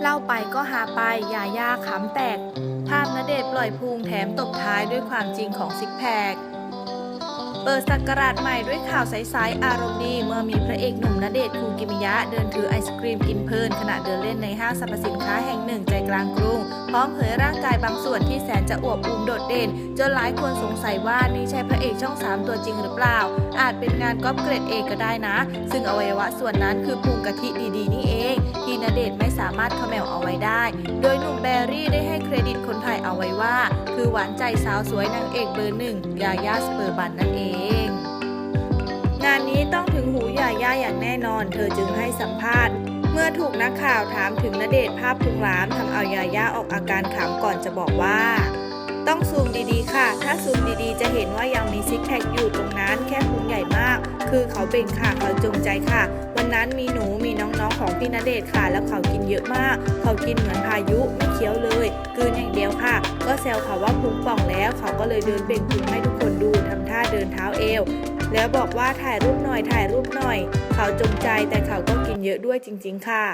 เล่าไปก็หาไปยายาขำแตก ภาพณเดชปล่อยพุงแถมตบท้ายด้วยความจริงของซิกแพค ปิดสักราชใหม่ด้วยข่าวใสๆอารมณ์ดีเมื่อมีพระเอกหนุ่มณเดชน์คูกิมิยะ เดินถือไอศครีมกินเพลินขณะเดินเล่นในห้างสรรพสินค้าแห่งหนึ่งใจกลางกรุง พร้อมเผยร่างกายบางส่วนที่แสนจะอวบอุ่มโดดเด่น จนหลายคนสงสัยว่านี่ใช่พระเอกช่อง 3 ตัวจริงหรือเปล่า อาจเป็นงานก๊อปเกรดเอกก็ได้นะ ซึ่งอวัยวะส่วนนั้นคือพุงกะทิดีๆนี่เอง ที่ณเดชน์ไม่สามารถขมวเอาไว้ได้ โดยหนุ่มแบรี่ได้ให้เครดิตคนไทย เอาไว้ว่า คือหวานใจสาวสวยนางเอกเบอร์หนึ่งยายาสเปอร์บันนั่นเอง งานนี้ต้องถึงหูยายาอย่างแน่นอน เธอจึงให้สัมภาษณ์ เมื่อถูกนักข่าวถามถึงณเดชภาพพุงหลามทำเอายายาออกอาการขำก่อนจะบอกว่าต้องซูมดีๆ ค่ะ ถ้าซูมดีๆ จะเห็นว่ายังมีซิกแพคอยู่ตรงนั้น แค่พุงใหญ่มาก คือเขาเบ่งค่ะ เขาจงใจค่ะ วันนั้นมีหนู มีน้องๆ ของพี่ณเดชค่ะ แล้วเขากินเยอะมาก เขากินเหมือนพายุ ไม่เคี้ยวเลย แซวเขาว่าพุงป่องแล้ว เขาก็เลยเดินเบ่งพุงให้ทุกคนดูทำท่าเดินเท้าเอว แล้วบอกว่าถ่ายรูปหน่อยถ่ายรูปหน่อย เขาจงใจแต่เขาก็กินเยอะด้วยจริง ๆ ค่ะ